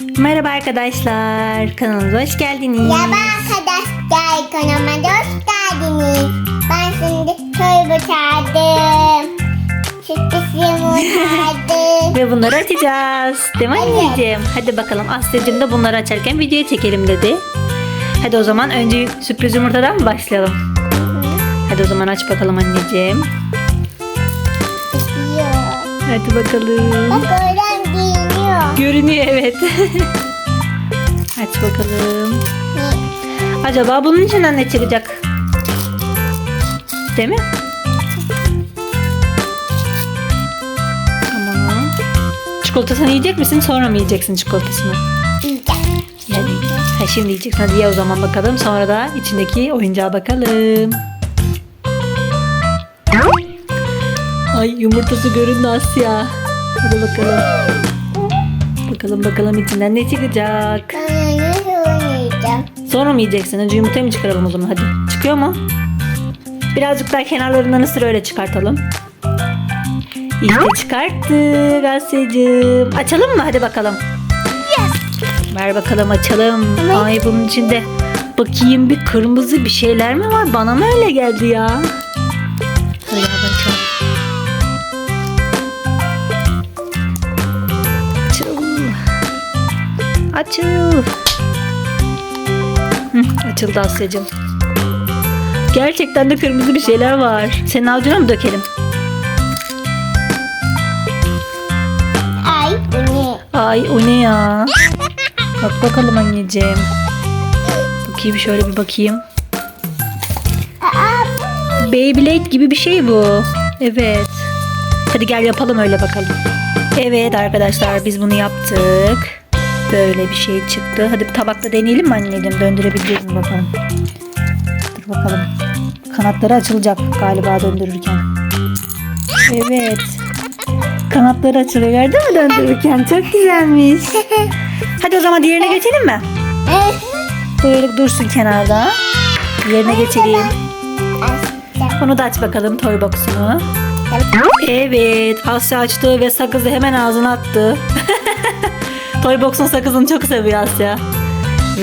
Merhaba arkadaşlar. Kanalımıza hoş geldiniz. Merhaba arkadaşlar kanalıma hoş geldiniz. Ben şimdi köy çağırdım. Sürpriz yumurtadım. Ve bunları açacağız. Değil mi anneciğim? Hadi bakalım Asya'cığım da bunları açarken videoya çekelim dedi. Hadi o zaman önce sürpriz yumurtadan mı başlayalım? Hadi o zaman aç bakalım anneciğim. Hadi bakalım. Bak aç bakalım. Acaba bunun içinden ne çıkacak? Değil mi? Tamam. Çikolatasını yiyecek misin? Sonra mı yiyeceksin çikolatasını? Yiyeceğim. Ha, şimdi yiyeceksin. Hadi ye o zaman bakalım. Sonra da içindeki oyuncağa bakalım. Ay yumurtası göründü Asya. Hadi bakalım. Bakalım bakalım içinden ne çıkacak. Ben oynayacağım. Sonra mı yiyeceksin? Önce yumurtayı mı çıkaralım o zaman? Hadi. Çıkıyor mu? Birazcık daha kenarlarından ısır öyle çıkartalım. İşte çıkarttık Asya'cığım. Açalım mı? Hadi bakalım. Ver bakalım açalım. Evet. Ay bunun içinde bakayım bir kırmızı bir şeyler mi var? Bana mı öyle geldi ya? Hadi açalım. Açıl. Hı, açıldı Asya'cığım. Gerçekten de kırmızı bir şeyler var. Senin avucuna mı dökelim? Ay bu ne? Ay o ne ya? Bak bakalım anneciğim. Bakayım şöyle bir bakayım. Beyblade gibi bir şey bu. Evet. Hadi gel yapalım öyle bakalım. Evet arkadaşlar biz bunu yaptık. Böyle bir şey çıktı. Hadi bir tabakla deneyelim mi anneciğim? Döndürebileceğiz mi bakalım. Dur bakalım. Kanatları açılacak galiba döndürürken. Evet. Kanatları açılıyor gördün mü döndürürken? Çok güzelmiş. Hadi o zaman diğerine geçelim mi? Böyle dursun kenarda. Diğerine geçelim. Onu da aç bakalım toy box'unu. Evet Asya açtı ve sakızı hemen ağzına attı. toy box'un sakızını çok seviyor Asya.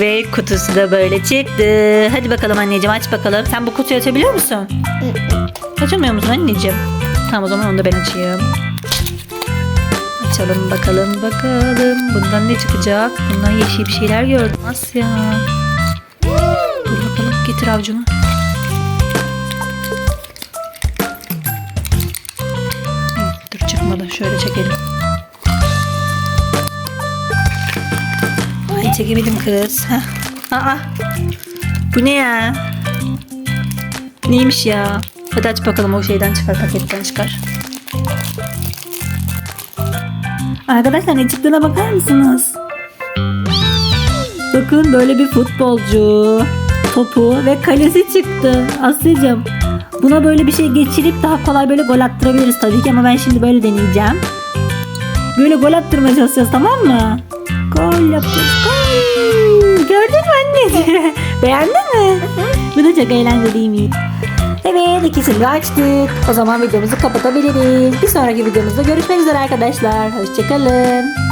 Ve kutusu da böyle çıktı. Hadi bakalım anneciğim aç bakalım. Sen bu kutuyu açabiliyor musun? Açamıyor musun anneciğim? Tamam o zaman onu da ben açayım. Açalım bakalım bakalım. Bundan ne çıkacak? Bundan yeşil bir şeyler gördüm Asya. Dur bakalım getir avucunu. Hı, Dur çıkmadı. Şöyle çekelim. Ay çekemedim kız. Heh. Aa. Bu ne ya? Neymiş ya? Hadi aç bakalım o şeyden çıkar paketten çıkar. Arkadaşlar ne çıktığına bakar mısınız? Bakın böyle bir futbolcu topu ve kalesi çıktı. Asya'cığım buna böyle bir şey geçirip daha kolay böyle gol attırabiliriz tabii ki ama ben şimdi böyle deneyeceğim. Böyle gol attırmaya çalışacağız tamam mı? Gol yapacağız. Gol. Gördün mü anneciğim? Beğendin mi? Bu da çok eğlenceli mi? Evet ikisini de açtık. O zaman videomuzu kapatabiliriz. Bir sonraki videomuzda görüşmek üzere arkadaşlar. Hoşçakalın.